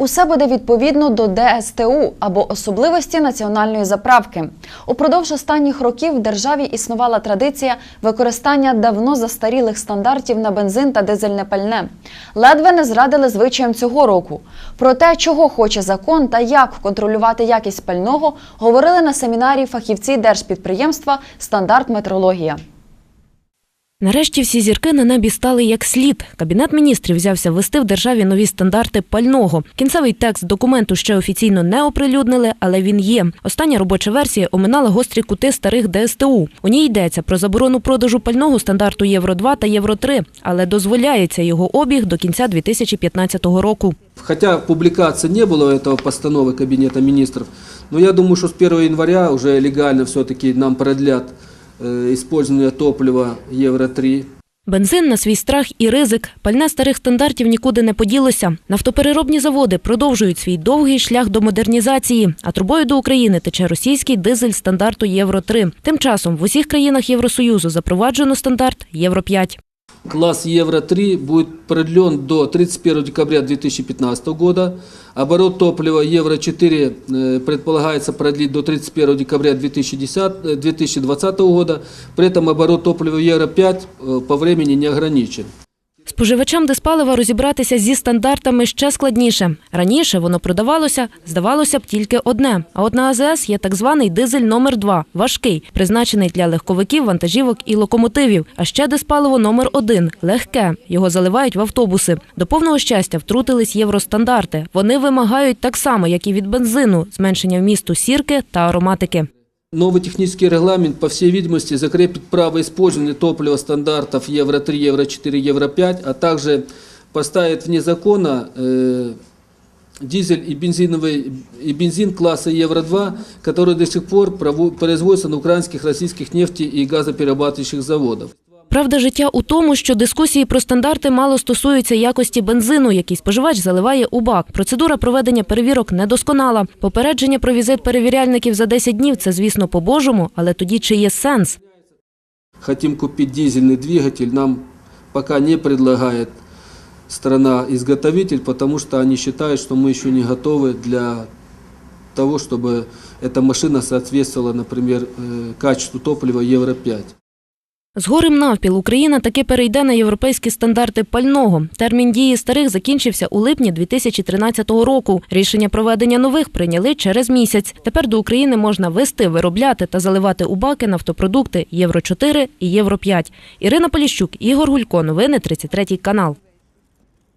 Усе буде відповідно до ДСТУ або особливості національної заправки. Упродовж останніх років в державі існувала традиція використання давно застарілих стандартів на бензин та дизельне пальне. Ледве не зрадили звичаям цього року. Про те, чого хоче закон та як контролювати якість пального, говорили на семінарі фахівці держпідприємства Стандарт метрологія. Нарешті всі зірки на небі стали як слід. Кабінет міністрів взявся ввести в державі нові стандарти пального. Кінцевий текст документу ще офіційно не оприлюднили, але він є. Остання робоча версія оминала гострі кути старих ДСТУ. У ній йдеться про заборону продажу пального стандарту Євро 2 та Євро 3 але дозволяється його обіг до кінця 2015 року. Хотя публикации не было этого постановы Кабинета министров, но я думаю, что с 1 января уже легально все-таки нам продлят э, использование топлива Евро-3. Бензин на свій страх і ризик. Пальне старих стандартів нікуди не поділося. Нафтопереробні заводи продовжують свій довгий шлях до модернізації, а трубою до України тече російський дизель стандарту Євро 3 Тим часом в усіх країнах Євросоюзу запроваджено стандарт Євро 5 Класс Евро-3 будет продлен до 31 декабря 2015 года. Оборот топлива Евро-4 э, предполагается продлить до 31 декабря 2010, э, 2020 года. При этом оборот топлива Евро-5 э, по времени не ограничен. Споживачам диспалива розібратися зі стандартами ще складніше. Раніше воно продавалося, здавалося б, тільки одне. А от на АЗС є так званий дизель номер 2 важкий, призначений для легковиків, вантажівок і локомотивів. А ще диспаливо номер 1 легке. Його заливають в автобуси. До повного щастя втрутились євростандарти. Вони вимагають так само, як і від бензину, зменшення вмісту сірки та ароматики. Новый технический регламент, по всей видимости, закрепит право использования топлива стандартов Евро-3, Евро-4, Евро-5, а также поставит вне закона э, дизель и, бензиновый, и бензин класса Евро-2, который до сих пор прово- производится на украинских, российских нефти- и газоперерабатывающих заводах. Правда, життя у тому, що дискусії про стандарти мало стосуються якості бензину, який споживач заливає у бак. Процедура проведення перевірок недосконала. Попередження про візит перевіряльників за 10 днів це, звісно, по-божому, але тоді чи є сенс? Хотим купить дизельный двигатель, нам пока не предлагает страна-изготовитель, потому что они считают, что мы еще не готовы для того, чтобы эта машина соответствовала, например, э, качеству топлива Евро-5. З горем навпіл Україна таки перейде на європейські стандарти пального. Термін дії старих закінчився у липні 2013 року. Рішення проведення нових прийняли через місяць. Тепер до України можна вести, виробляти та заливати у баки нафтопродукти Євро 4 і Євро 5 Ірина Поліщук, Ігор Гулько. Новини 33 канал.